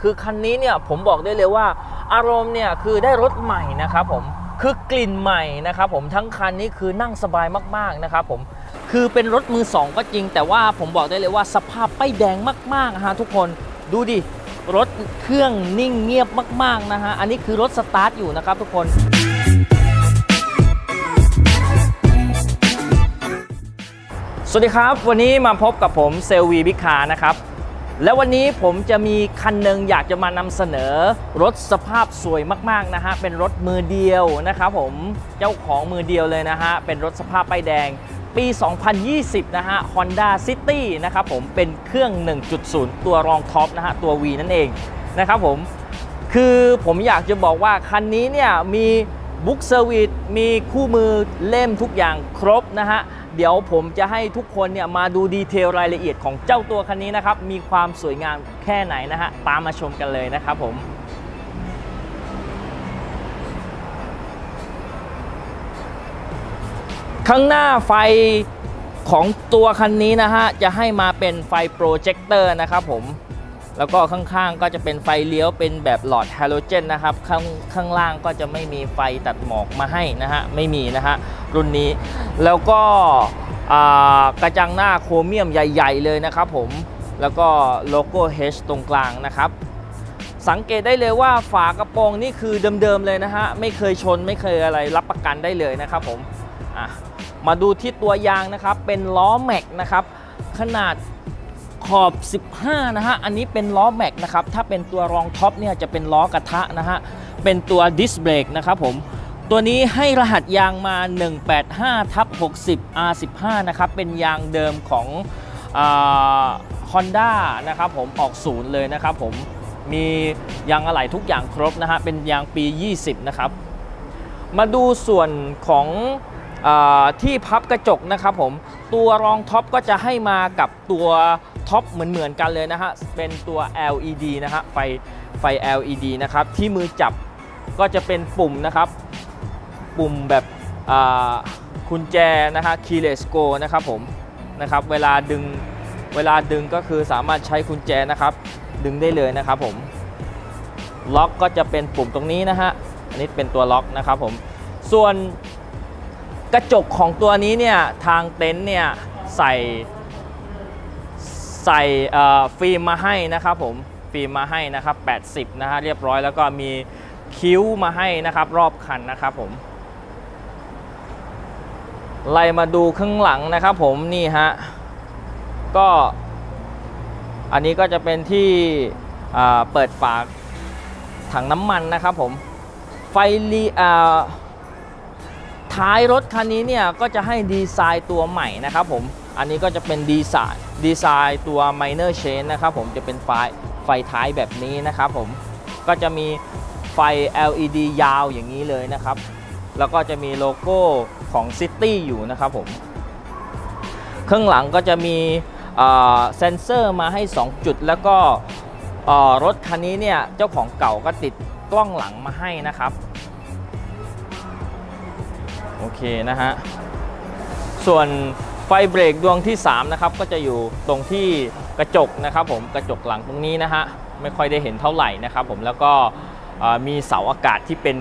คือคันนี้เนี่ยผมบอกได้เลยว่าอารมณ์เนี่ยคือได้รถใหม่นะครับผมคือกลิ่นใหม่นะครับผมทั้งคันนี้คือนั่งสบายมากๆนะครับผมคือเป็นรถมือสองก็จริง แต่ว่าผมบอกได้เลยว่าสภาพป้ายแดงมากๆนะฮะทุกคนดูดิรถเครื่องนิ่งเงียบมากๆนะฮะอันนี้คือรถสตาร์ทอยู่นะครับทุกคนสวัสดีครับ วันนี้มาพบกับผมเซลวีบิคานะครับ และวันนี้ผมจะมีคันหนึ่งอยากจะมานำเสนอ รถสภาพสวยมากๆนะฮะ เป็นรถมือเดียวนะครับผม เจ้าของมือเดียวเลยนะฮะ เป็นรถสภาพป้ายแดง ปี 2020 นะฮะ Honda City นะครับผม เป็นเครื่อง 1.0 ตัวรองท็อปนะฮะ ตัว V นั่นเองนะครับผม คือผมอยากจะบอกว่าคันนี้เนี่ยมีบุ๊กเซอร์วิสมีคู่มือเล่มทุกอย่างครบนะฮะ เดี๋ยวผมจะให้ทุกคนเนี่ยมาดูดีเทลรายละเอียดของเจ้าตัวคันนี้นะครับ มีความสวยงามแค่ไหนนะฮะ ตามมาชมกันเลยนะครับผมข้างหน้าไฟของตัวคันนี้นะฮะ จะให้มาเป็นไฟโปรเจคเตอร์นะครับผม แล้วก็ข้างๆก็จะเป็นไฟเลี้ยวเป็นแบบหลอดฮาโลเจนนะครับข้างข้างล่างก็จะไม่มีไฟตัดหมอกมาให้นะฮะไม่มีนะฮะรุ่นนี้ แล้วก็กระจังหน้าโครเมียมใหญ่ ๆ เลยนะครับผมแล้วก็โลโก้ H ตรงกลางนะครับ สังเกตได้เลยว่าฝากระโปรงนี่คือเดิมๆเลยนะฮะไม่เคยชนไม่เคยอะไรรับประกันได้เลยนะครับผมมาดูที่ตัวยางนะครับเป็นล้อแม็กนะครับขนาด ขอบ 15 นะฮะ อันนี้เป็นล้อแม็กนะครับ ถ้าเป็นตัวรองท็อปเนี่ยจะเป็นล้อกระทะนะฮะ เป็นตัวดิสเบรกนะครับผม ตัวนี้ให้รหัสยางมา 185ทับ60 R15 นะครับ เป็นยางเดิมของฮอนด้านะครับผม ออกศูนย์เลยนะครับผม มียางอะไหล่ทุกอย่างครบนะฮะ เป็นยางปี 20 นะครับ มาดูส่วนของอที่พับกระจกนะครับผม ตัวรองท็อปก็จะให้มากับตัว ท็อปเหมือนๆกันเลยนะฮะ เป็นตัว LED นะฮะ ไฟไฟ LED นะครับ ที่มือจับก็จะเป็นปุ่มนะครับ ปุ่มแบบอ่ากุญแจนะฮะ keyless go นะครับผม นะครับ เวลาดึง เวลาดึงก็คือสามารถใช้กุญแจนะครับ ดึงได้เลยนะครับผม ล็อกก็จะเป็นปุ่มตรงนี้นะฮะ อันนี้เป็นตัวล็อกนะครับผม ส่วนกระจกของตัวนี้เนี่ย ทางเต็นท์เนี่ยใส่ ใส่ฟิล์มมาให้นะครับผมฟิล์มมาให้นะครับ 80 นะฮะเรียบร้อยแล้วก็มีคิ้วมาให้นะครับรอบคันนะครับผมไล่มาดูข้างหลังนะครับผมนี่ฮะก็อันนี้ก็จะเป็นที่เปิดฝาถังน้ำมันนะครับผมไฟลีอ่า ท้ายรถคันนี้เนี่ยก็จะให้ดีไซน์ตัวใหม่นะครับผม อันนี้ก็จะเป็นดีไซน์ดีไซน์ตัว minor change นะครับผมจะเป็นไฟไฟท้ายแบบนี้นะครับผมก็จะมีไฟ LED ยาวอย่างนี้เลยนะครับ แล้วก็จะมีโลโก้ของ City อยู่นะครับผมข้างหลังก็จะมีเซนเซอร์มาให้ 2 จุด แล้วก็รถคันนี้เนี่ยเจ้าของเก่าก็ติดกล้องหลังมาให้นะครับ เคนะฮะ ส่วนไฟเบรกดวงที่ 3 นะครับ ก็จะอยู่ตรงที่กระจกนะครับผมกระจกหลังตรงนี้นะฮะ ไม่ค่อยได้เห็นเท่าไหร่นะครับผมแล้วก็มีเสาอากาศที่เป็น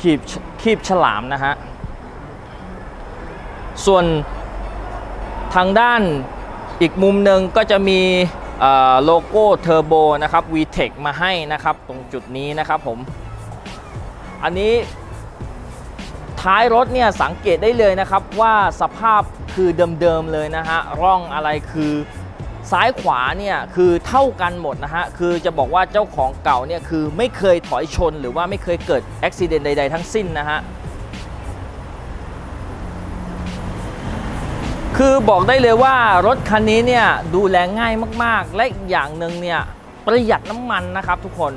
คีบคีบฉลามนะฮะ ส่วนทางด้านอีกมุมหนึ่งก็จะมีโลโก้เทอร์โบนะครับ VTEC มาให้นะครับ ตรงจุดนี้นะครับผม อันนี้ ท้ายรถเนี่ยสังเกตได้เลยนะครับว่าสภาพคือเดิมๆเลยนะฮะร่องอะไรคือซ้ายขวาเนี่ยคือเท่ากันหมดนะฮะคือจะบอกว่าเจ้าของเก่าเนี่ยคือไม่เคยถอยชนหรือว่าไม่เคยเกิดอุบิเหตุใด ๆ ทั้งสิ้นนะฮะคือบอกได้เลยว่ารถคันนี้เนี่ยดูแลง่ายมากๆ และอีกอย่างหนึ่งเนี่ยประหยัดน้ำมันนะครับทุกคน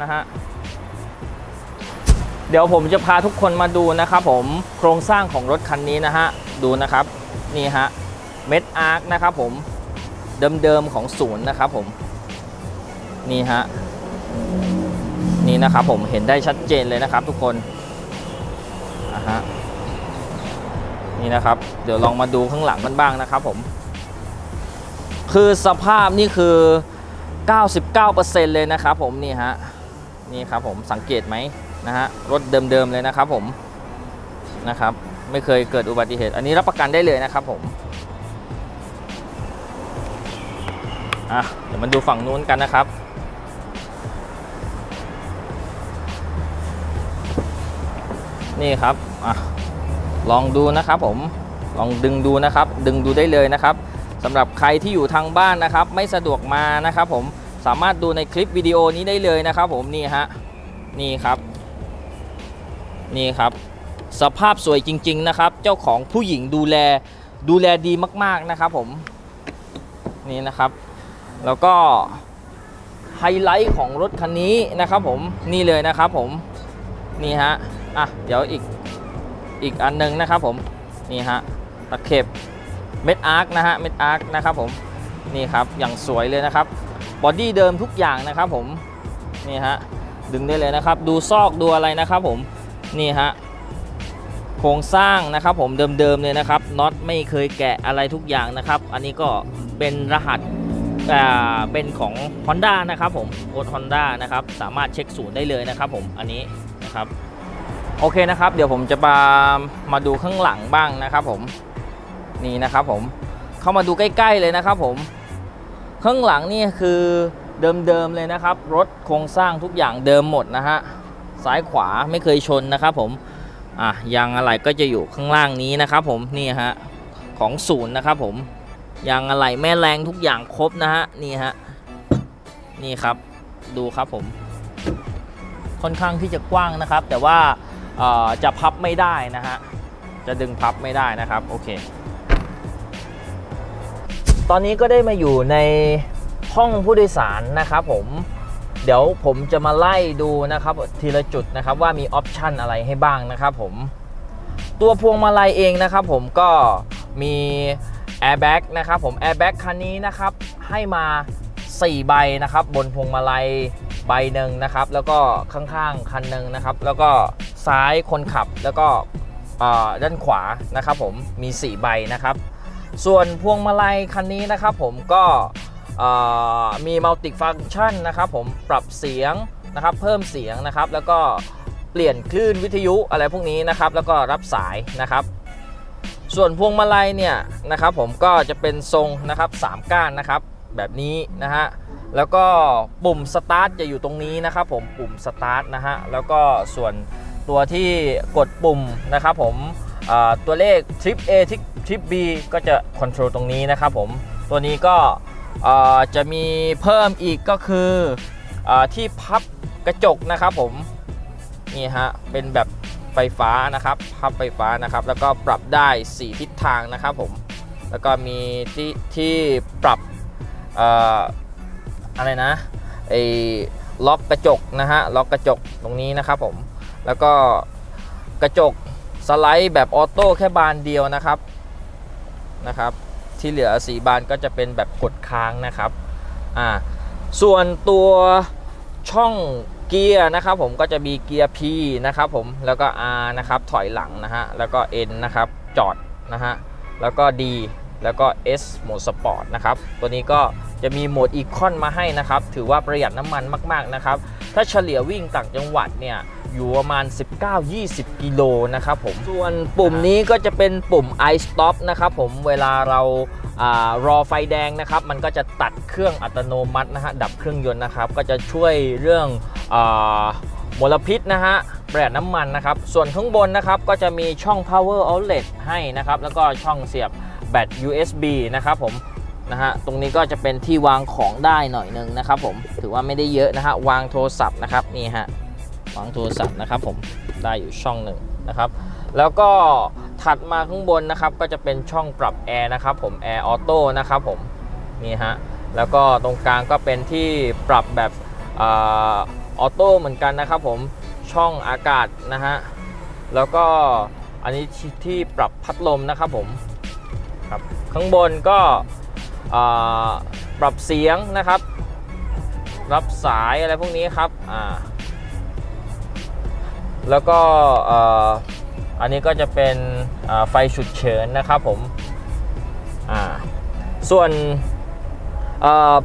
นะฮะ เดี๋ยวผมจะพาทุกคนมาดูนะครับผมโครงสร้างของรถคันนี้นะฮะ ดูนะครับ นี่ฮะเม็ดอาร์คนะครับผมเดิมๆของศูนย์นะครับผม นี่ฮะ นี่นะครับผมเห็นได้ชัดเจนเลยนะครับทุกคนนะฮะนี่นะครับ เดี๋ยวลองมาดูข้างหลังกันบ้างนะครับผม คือสภาพนี่คือ 99%เลยนะครับผมนี่ฮะ นี่ครับผมสังเกตไหม นะฮะรถเดิมๆเลยนะครับผมนะครับไม่เคยเกิดอุบัติเหตุ อันนี้รับประกันได้เลยนะครับผมอะเดี๋ยวมาดูฝั่งนู้นกันนะครับนี่ครับอะลองดูนะครับผมลองดึงดูนะครับ ดึงดูได้เลยนะครับสำหรับใครที่อยู่ทางบ้านนะครับ ไม่สะดวกมานะครับ ผมสามารถดูในคลิปวิดีโอนี้ได้เลยนะครับ ผมนี่ฮะนี่ครับ นี่ครับ สภาพสวยจริง ๆ นะครับ เจ้าของผู้หญิงดูแลดูแลดีมาก ๆ นะครับผม นี่นะครับ แล้วก็ไฮไลท์ของรถคันนี้นะครับผมนี่เลยนะครับผมนี่ฮะอะเดี๋ยวอีกอีกอันหนึงนะครับผมนี่ฮะตะเข็บเม็ดอาร์คนะฮะเม็ดอาร์คนะครับผมนี่ครับอย่างสวยเลยนะครับบอดี้เดิมทุกอย่างนะครับผมนี่ฮะดึงได้เลยนะครับ ดูซอกดูอะไรนะครับผม นี่ฮะโครงสร้างนะครับผมเดิมๆเลยนะครับน็อตไม่เคยแกะอะไรทุกอย่างนะครับ อันนี้ก็เป็นรหัสอ่าเป็นของ Honda นะครับผมโค้ด Honda นะครับสามารถเช็คศูนย์ได้เลยนะครับผมอันนี้นะครับโอเคนะครับเดี๋ยวผมจะมามาดูข้างหลังบ้างนะครับผมนี่นะครับผมเข้ามาดูใกล้ๆเลยนะครับผมข้างหลังนี่คือเดิมๆเลยนะครับ รถโครงสร้างทุกอย่างเดิมหมดนะฮะ ซ้ายขวาไม่เคยชนนะครับผมอะยางอะไรก็จะอยู่ข้างล่างนี้นะครับผมนี่ฮะของศูนย์นะครับผมยางอะไหล่แม่แรงทุกอย่างครบนะฮะนี่ฮะนี่ครับดูครับผม ค่อนข้างที่จะกว้างนะครับ แต่ว่าเอ่อจะพับไม่ได้นะฮะจะดึงพับไม่ได้นะครับโอเค ตอนนี้ก็ได้มาอยู่ในห้องผู้โดยสารนะครับผม เดี๋ยวผมจะมาไล่ดูนะครับทีละจุดนะครับว่ามีออปชันอะไรให้บ้างนะครับผมตัวพวงมาลัยเองนะครับผมก็มี Airbag นะครับผม Airbag คันนี้นะครับให้มา 4 ใบนะครับบนพวงมาลัยใบหนึ่งนะครับแล้วก็ข้างๆคันหนึ่งนะครับแล้วก็ซ้ายคนขับแล้วก็ด้านขวานะครับผมมี 4 ใบนะครับ ส่วนพวงมาลัยคันนี้นะครับผมก็ มีมัลติฟัง c t ชันนะครับผมปรับเสียงนะครับเพิ่มเสียงนะครับ แล้วก็เปลี่ยนคลื่นวิทยุอะไรพวกนี้นะครับ แล้วก็รับสายนะครับ ส่วนพวงมาลัยเนี่ยนะครับผมก็จะเป็นทรงนะครับ3ก้านนะครับแบบนี้นะฮะแล้วก็ปุ่มสตาร์ทจะอยู่ตรงนี้นะครับผมปุ่มสตาร์ทนะฮะแล้วก็ส่วนตัวที่กดปุ่มนะครับผมตัวเลขทริป A ทริป B ก็จะคอนโทรลตรงนี้นะครับผมตัวนี้ก็ จะมีเพิ่มอีกก็คืออที่พับกระจกนะครับผมนี่ฮะเป็นแบบไฟฟ้านะครับพับไฟฟ้านะครับ แล้วก็ปรับได้ 4 ทิศทางนะครับผมแล้วก็มีที่ที่ปรับเอ่ออะไรนะไอ้ล็อกกระจกนะฮะล็อกกระจกตรงนี้นะครับผมแล้วก็กระจกสไลด์แบบออโต้แค่บานเดียวนะครับนะครับ ที่เหลือ4บานก็จะเป็นแบบกดค้างนะครับอ่าส่วนตัวช่องเกียร์นะครับผมก็จะมีเกียร์ P นะครับผมแล้วก็ R นะครับถอยหลังนะฮะแล้วก็ N นะครับจอดนะฮะแล้วก็ D แล้วก็ S โหมดสปอร์ตนะครับตัวนี้ก็จะมีโหมดอีคอนมาให้นะครับ ถือว่าประหยัดน้ำมันมาก ๆ นะครับ ถ้าเฉลี่ยวิ่งต่างจังหวัดเนี่ย อยู่ประมาณ 19-20 กิโลนะครับผม ส่วนปุ่มนี้ก็จะเป็นปุ่ม i stop นะครับผมเวลาเราอา รอไฟแดงนะครับ มันก็จะตัดเครื่องอัตโนมัตินะฮะดับเครื่องยนต์นะครับ ก็จะช่วยเรื่องอมลพิษนะฮะประหยัดน้ำมันนะครับ ส่วนข้างบนนะครับก็จะมีช่อง power outlet ให้นะครับ แล้วก็ช่องเสียบแบต USB นะครับผมนะฮะตรงนี้ก็จะเป็นที่วางของได้หน่อยหนึงนะครับผมถือว่าไม่ได้เยอะนะฮะวางโทรศัพท์นะครับนี่ฮะวางโทรศัพท์นะครับผมได้อยู่ช่องหนึ่งนะครับ แล้วก็ ถัดมาข้างบนนะครับก็จะเป็นช่องปรับแอร์นะครับผมแอร์ออโต้นะครับผมนี่ฮะแล้วก็ตรงกลางก็เป็นที่ปรับแบบออโต้เหมือนกันนะครับผมช่องอากาศนะฮะแล้วก็อันนี้ที่ปรับพัดลมนะครับผมครับข้างบนก็ปรับเสียงนะครับ รับสายอะไรพวกนี้ครับอ่าแล้วก็อันนี้ก็จะเป็น ไฟฉุกเฉินนะครับผมส่วน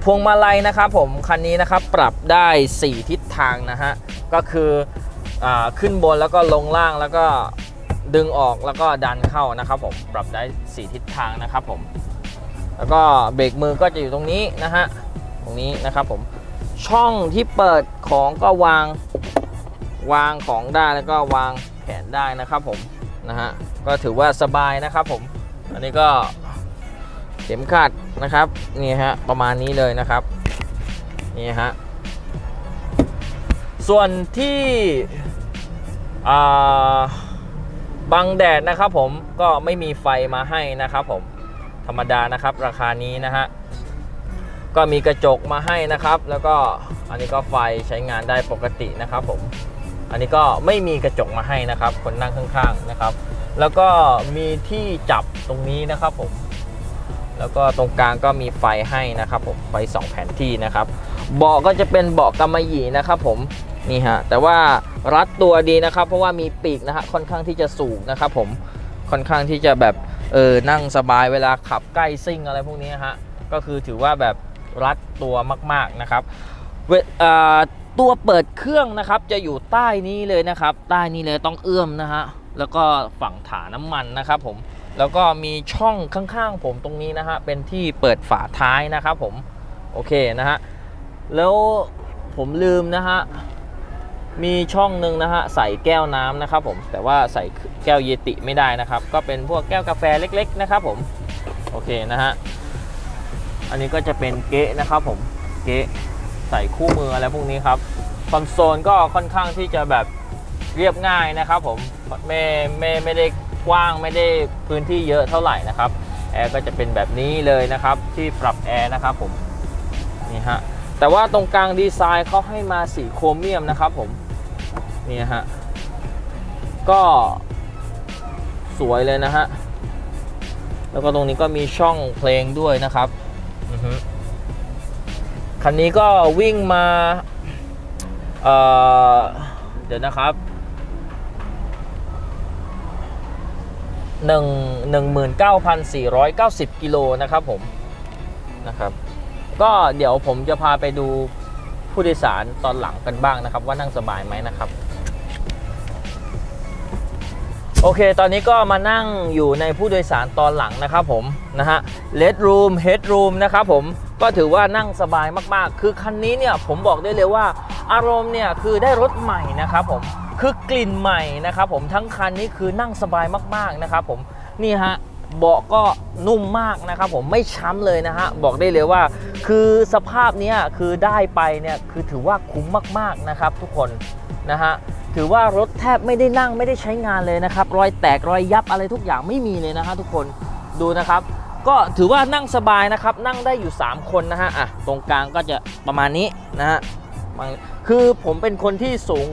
พวงมาลัยนะครับผมคันนี้นะครับปรับได้ 4 ทิศทางนะฮะก็คืออขึ้นบนแล้วก็ลงล่างแล้วก็ดึงออกแล้วก็ดันเข้านะครับผมปรับได้ 4 ทิศทางนะครับผมแล้วก็เบรกมือก็จะอยู่ตรงนี้นะฮะตรงนี้นะครับผมช่องที่เปิดของก็วางวางของได้แล้วก็วางแขนได้นะครับผมนะฮะ ก็ถือว่าสบายนะครับผม อันนี้ก็เข็มขัดนะครับนี่ฮะประมาณนี้เลยนะครับนี่ฮะส่วนที่บังแดดนะครับผมก็ไม่มีไฟมาให้นะครับผมธรรมดานะครับราคานี้นะฮะก็มีกระจกมาให้นะครับ แล้วก็อันนี้ก็ไฟใช้งานได้ปกตินะครับผมอันนี้ก็ไม่มีกระจกมาให้นะครับ คนนั่งข้างๆนะครับ แล้วก็มีที่จับตรงนี้นะครับผม แล้วก็ตรงกลางก็มีไฟให้นะครับผม ไฟสองแผนที่นะครับ เบาะก็จะเป็นเบาะกำมะหยี่นะครับผม นี่ฮะ แต่ว่ารัดตัวดีนะครับ เพราะว่ามีปีกนะฮะ ค่อนข้างที่จะสูงนะครับผม ค่อนข้างที่จะแบบ เออ นั่งสบายเวลาขับใกล้ซิ่งอะไรพวกนี้ฮะ ก็คือถือว่าแบบรัดตัวมาก ๆนะครับ เวอ่าตัวเปิดเครื่องนะครับจะอยู่ใต้นี้เลยนะครับ ใต้นี้เลยต้องเอื้อมนะฮะ แล้วก็ฝั่งถาน้ำมันนะครับผมแล้วก็มีช่องข้างๆ ผมตรงนี้นะฮะเป็นที่เปิดฝาท้ายนะครับผมโอเคนะฮะแล้วผมลืมนะฮะมีช่องหนึ่งนะฮะใส่แก้วน้ำนะครับผมแต่ว่าใส่แก้วเยติไม่ได้นะครับ ก็เป็นพวกแก้วกาแฟเล็ก ๆ นะครับผมโอเคนะฮะอันนี้ก็จะเป็นเก๊ะนะครับผมเก๊ะใส่คู่มืออะไรพวกนี้ครับคอนโซลก็ค่อนข้างที่จะแบบ เรียบง่ายนะครับผมไม่ไม่ไม่ได้กว้างไม่ได้พื้นที่เยอะเท่าไหร่นะครับแอร์ก็จะเป็นแบบนี้เลยนะครับที่ปรับแอร์นะครับผมนี่ฮะแต่ว่าตรงกลางดีไซน์เขาให้มาสีโครเมียมนะครับผมนี่ฮะก็สวยเลยนะฮะแล้วก็ตรงนี้ก็มีช่องเพลงด้วยนะครับคันนี้ก็วิ่งมาเอ่อเดี๋ยวนะครับ 1 19,490 กิโลนะครับผมนะครับ ก็เดี๋ยวผมจะพาไปดูผู้โดยสารตอนหลังกันบ้างนะครับ ว่านั่งสบายไหมนะครับ โอเค ตอนนี้ก็มานั่งอยู่ในผู้โดยสารตอนหลังนะครับผมนะฮะเลดรูมเฮดรูมนะครับผมก็ถือว่านั่งสบายมากๆ คือคันนี้เนี่ยผมบอกได้เลยว่าอารมณ์เนี่ยคือได้รถใหม่นะครับผม คือกลิ่นใหม่นะครับผมทั้งคันนี้คือนั่งสบายมากๆนะครับผมนี่ฮะเบาะก็นุ่มมากนะครับผมไม่ช้ำเลยนะฮะบอกได้เลยว่า คือสภาพนี้คือได้ไปเนี่ยคือถือว่าคุ้มมากๆนะครับ ทุกคนนะฮะถือว่ารถแทบไม่ได้นั่งไม่ได้ใช้งานเลยนะครับรอยแตกรอยยับอะไรทุกอย่างไม่มีเลยนะฮะทุกคนดูนะครับ ก็ถือว่านั่งสบายนะครับนั่งได้อยู่ 3 คนนะฮะอะตรงกลางก็จะประมาณนี้นะฮะ คือผมเป็นคนที่สูง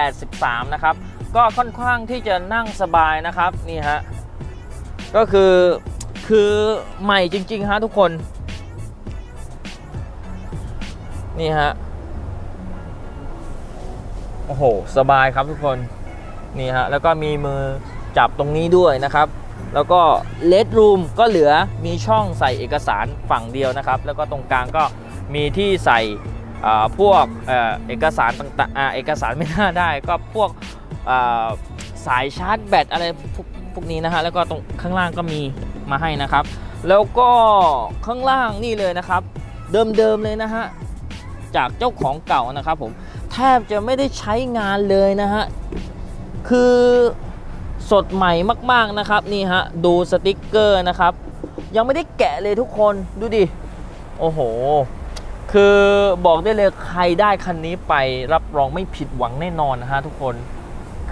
183 นะครับ ก็ค่อนข้างที่จะนั่งสบายนะครับ นี่ฮะ ก็คือคือใหม่จริง ๆ ฮะทุกคน นี่ฮะ โอ้โห สบายครับทุกคน นี่ฮะ แล้วก็มีมือจับตรงนี้ด้วยนะครับแล้วก็เลดรูมก็เหลือมีช่องใส่เอกสารฝั่งเดียวนะครับ แล้วก็ตรงกลางก็มีที่ใส่ พวกเอ่อเอกสารต่างๆอ่าเอกสารไม่น่าได้ก็พวกอ่าสายชาร์จแบตอะไรพวกพวกนี้นะฮะแล้วก็ตรงข้างล่างก็มีมาให้นะครับ แล้วก็ข้างล่างนี่เลยนะครับ เดิมๆเลยนะฮะจากเจ้าของเก่านะครับผมแทบจะไม่ได้ใช้งานเลยนะฮะคือสดใหม่มากๆนะครับนี่ฮะดูสติกเกอร์นะครับ ยังไม่ได้แกะเลยทุกคนดูดิโอ้โห คือบอกได้เลยใครได้คันนี้ไปรับรองไม่ผิดหวังแน่นอนนะฮะทุกคน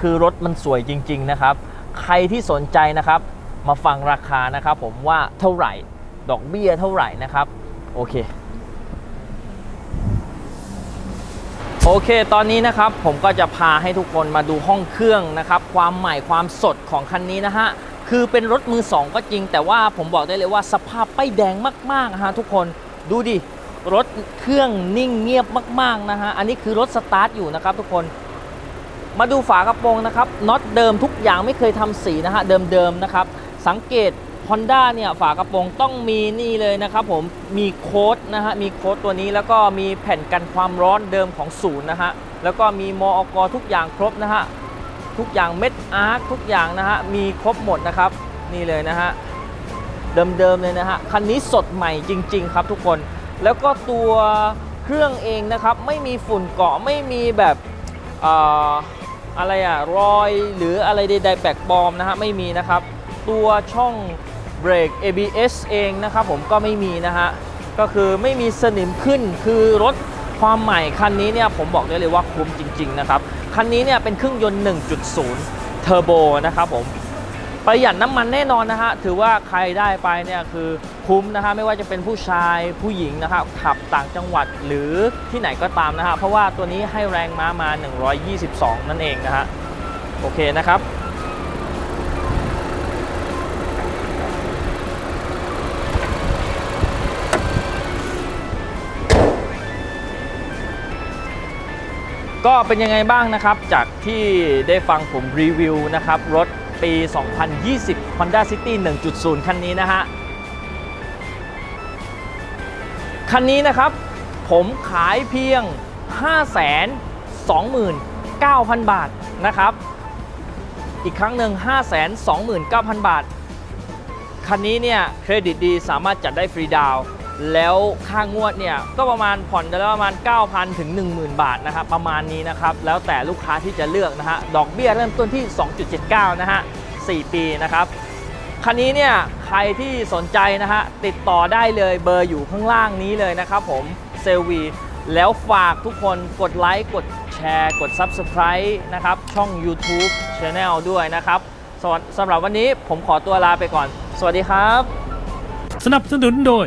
คือรถมันสวยจริง ๆ นะครับ ใครที่สนใจนะครับ มาฟังราคานะครับผมว่าเท่าไหร่ดอกเบี้ยเท่าไหร่นะครับ โอเค โอเค ตอนนี้นะครับผมก็จะพาให้ทุกคนมาดูห้องเครื่องนะครับ ความใหม่ความสดของคันนี้นะฮะคือเป็นรถมือสองก็จริง แต่ว่าผมบอกได้เลยว่าสภาพป้ายแดงมากๆนะฮะทุกคนดูดิ รถเครื่องนิ่งเงียบมากๆนะฮะ อันนี้คือรถสตาร์ทอยู่นะครับทุกคน มาดูฝากระโปรงนะครับน็อตเดิมทุกอย่างไม่เคยทำสีนะฮะเดิมๆนะครับ สังเกต Honda เนี่ยฝากระโปรงต้องมีนี่เลยนะครับผมมีโค้ดนะฮะมีโค้ดตัวนี้แล้วก็มีแผ่นกันความร้อนเดิมของศูนย์นะฮะแล้วก็มีมอกทุกอย่างครบนะฮะทุกอย่างเม็ดอาร์คทุกอย่างนะฮะมีครบหมดนะครับนี่เลยนะฮะเดิมๆเลยนะฮะคันนี้สดใหม่จริง ๆ ครับทุกคน แล้วก็ตัวเครื่องเองนะครับไม่มีฝุ่นเกาะไม่มีแบบอ่ออะไรอะรอยหรืออะไรใดๆแปลกปลอมนะฮะไม่มีนะครับ ตัวช่องเบรก ABS เองนะครับผมก็ไม่มีนะฮะก็คือไม่มีสนิมขึ้นคือรถความใหม่คันนี้เนี่ยผมบอกได้เลยว่าคุ้มจริง ๆ นะครับ คันนี้เนี่ยเป็นเครื่องยนต์ 1.0 เทอร์โบนะครับผม ประหยัดน้ำมันแน่นอนนะฮะถือว่าใครได้ไปเนี่ยคือคุ้มนะฮะไม่ว่าจะเป็นผู้ชายผู้หญิงนะครับขับต่างจังหวัดหรือที่ไหนก็ตามนะฮะเพราะว่าตัวนี้ให้แรงม้ามา 122 นั่นเองนะฮะโอเคนะครับก็เป็นยังไงบ้างนะครับ จากที่ได้ฟังผมรีวิวนะครับรถ ปี 2020 Honda City 1.0 คันนี้นะฮะ คันนี้นะครับ ผมขายเพียง 529,000 บาทนะครับ อีกครั้งหนึ่ง 529,000 บาท คันนี้เนี่ย เครดิตดีสามารถจัดได้ฟรีดาวน์ แล้วค่างวดเนี่ยก็ประมาณผ่อนจะได้ประมาณ 9,000 ถึง 10,000 บาทนะครับประมาณนี้นะครับแล้วแต่ลูกค้าที่จะเลือกนะฮะดอกเบี้ยเริ่มต้นที่ 2.79 นะฮะ 4 ปีนะครับคันนี้เนี่ยใครที่สนใจนะฮะติดต่อได้เลยเบอร์อยู่ข้างล่างนี้เลยนะครับผมเซลวีแล้วฝากทุกคนกดไลค์กดแชร์กด Subscribe นะครับช่อง YouTube Channel ด้วยนะครับสำหรับวันนี้ผมขอตัวลาไปก่อน สวัสดีครับ สนับสนุนโดย